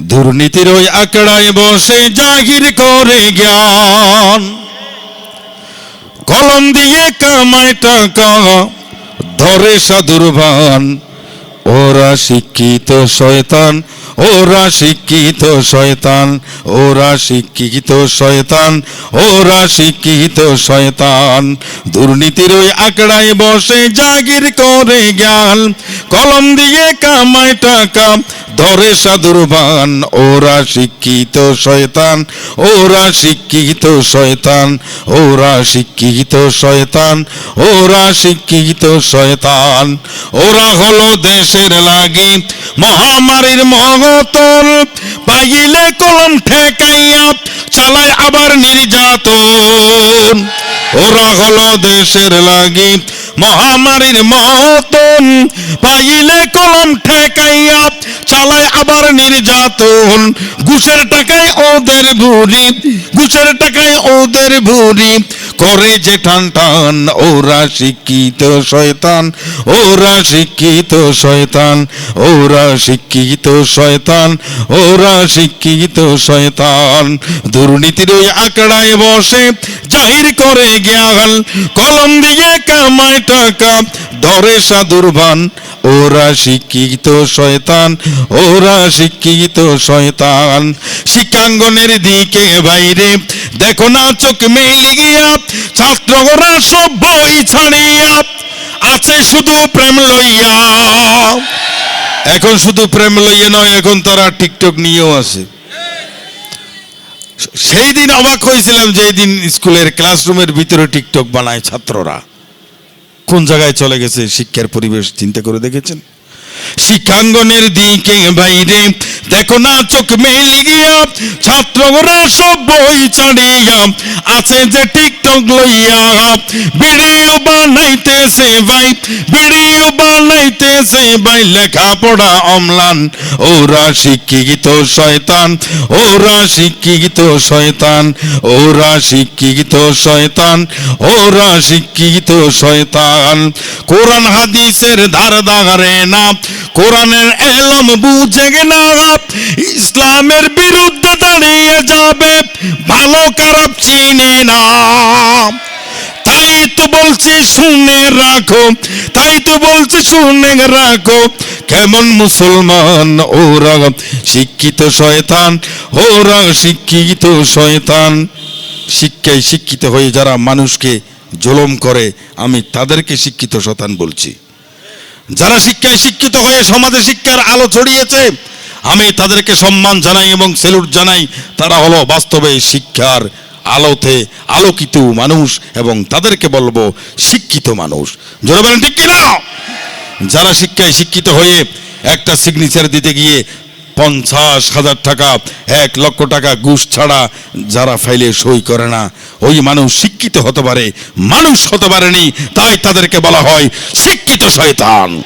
দুর্নীতির ওই আঁকড়ায় বসে জাহির করে জ্ঞান। কলম দিয়ে কামায় টাকা, ধরে সাধুরবান। ওরা শিক্ষিত শয়তান, ওরা শিক্ষিত শয়তান, ওরা শিক্ষিত শয়তান, ওরা শিক্ষিত শয়তান। দুর্নীতির ওই আঁকড়ায় বসে জাগির করে জ্ঞান। কলম দিয়ে কামায় টাকা ধরে সাধুরবান, ওরা শিক্ষিত শয়তান, ওরা শিক্ষিত শয়তান, ওরা শিক্ষিত শয়তান, ওরা শিক্ষিত শয়তান। ওরা হলো দেশের লাগি, মহামারীর মহতল। পাইলে কলম ঠেকাইয়া চালায় আবার নির্যাতন। ওরা হলো দেশের লাগি মহামারীর মতন পাইলে কলম ঠেকাইয়া চালায় আবার নির্যাতন। ঘুষের টাকায় ওদের ভুরি ঘুষের টাকায় ওদের ভুরি করে যে টান টান, ওরা শিক্ষিত শয়তান, ওরা শিক্ষিত শয়তান, ওরা শিক্ষিত শয়তান, ওরা শিক্ষিত শয়তান। দুর্নীতির ওই আঁকড়ায় বসে জাহির করে জ্ঞান কলম দিয়ে কামায় টাকা ধরে সাধুরবান ওরা শিক্ষিত শয়তান, ওরা শিক্ষিত শয়তান। শিক্ষাঙ্গনের দিকে বাইরে দেখো না চোখ মেলে গিয়া ছাত্ররা সব বই ছাড়িয়া আছে শুধু প্রেম লইয়া। এখন শুধু প্রেম লইয়া নয়, এখন তারা টিকটক নিয়েও আছে। সেই দিন অবাক হয়েছিলাম যেই দিন স্কুলের ক্লাসরুমের ভিতরে টিকটক বানায় ছাত্ররা। কোন জায়গায় চলে গেছে শিক্ষার পরিবেশ চিন্তা করে দেখেছেন? শিক্ষাঙ্গনের দিকে বাইরে দেখো না চোখ মেলে গিয়া ছাত্ররা সব বই ছাড়িয়া আছে যে টিকটক লইয়া। ভিডিও বানাইতেছে ভাই, ভিডিও বানাইতেছে ভাই, লেখাপড়া অম্লান। ওরা শিক্ষিত শয়তান, ওরা শিক্ষিত শয়তান, ওরা শিক্ষিত শয়তান, ওরা শিক্ষিত শয়তান। কোরআন হাদিসের ধার ধারে না, কোরআনের এলম বুঝে না ইসলামের বিরুদ্ধে দাঁড়িয়ে যাবে, ভালো খারাপ চিনে না। তাই তো বলছি শুনে রাখো, তাই তো বলছি শুনে রাখো, কেমন মুসলমান ওরা শিক্ষিত শয়তান, ওরা শিক্ষিত শয়তান। শিক্ষায় শিক্ষিত হয়ে যারা মানুষকে জুলুম করে, আমি তাদেরকে শিক্ষিত শতান বলছি। যারা শিক্ষায় শিক্ষিত হয়ে সমাজে শিক্ষার আলো ছড়িয়েছে আমি তাদেরকে সম্মান জানাই এবং সেলুট জানাই, তারা হলো বাস্তবে শিক্ষার আলোতে আলোকিত মানুষ এবং তাদেরকে বলব শিক্ষিত মানুষ। জোরে বলেন, ঠিক কিনা? যারা শিক্ষায় শিক্ষিত হয়ে একটা সিগনেচার দিতে গিয়ে পঞ্চাশ হাজার টাকা, এক লক্ষ টাকা ঘুষ ছাড়া যারা ফাইলে সই করে না, ওই মানুষ শিক্ষিত হতে পারে, মানুষ হতে পারেনি, তাই তাদেরকে বলা হয় শিক্ষিত শয়তান।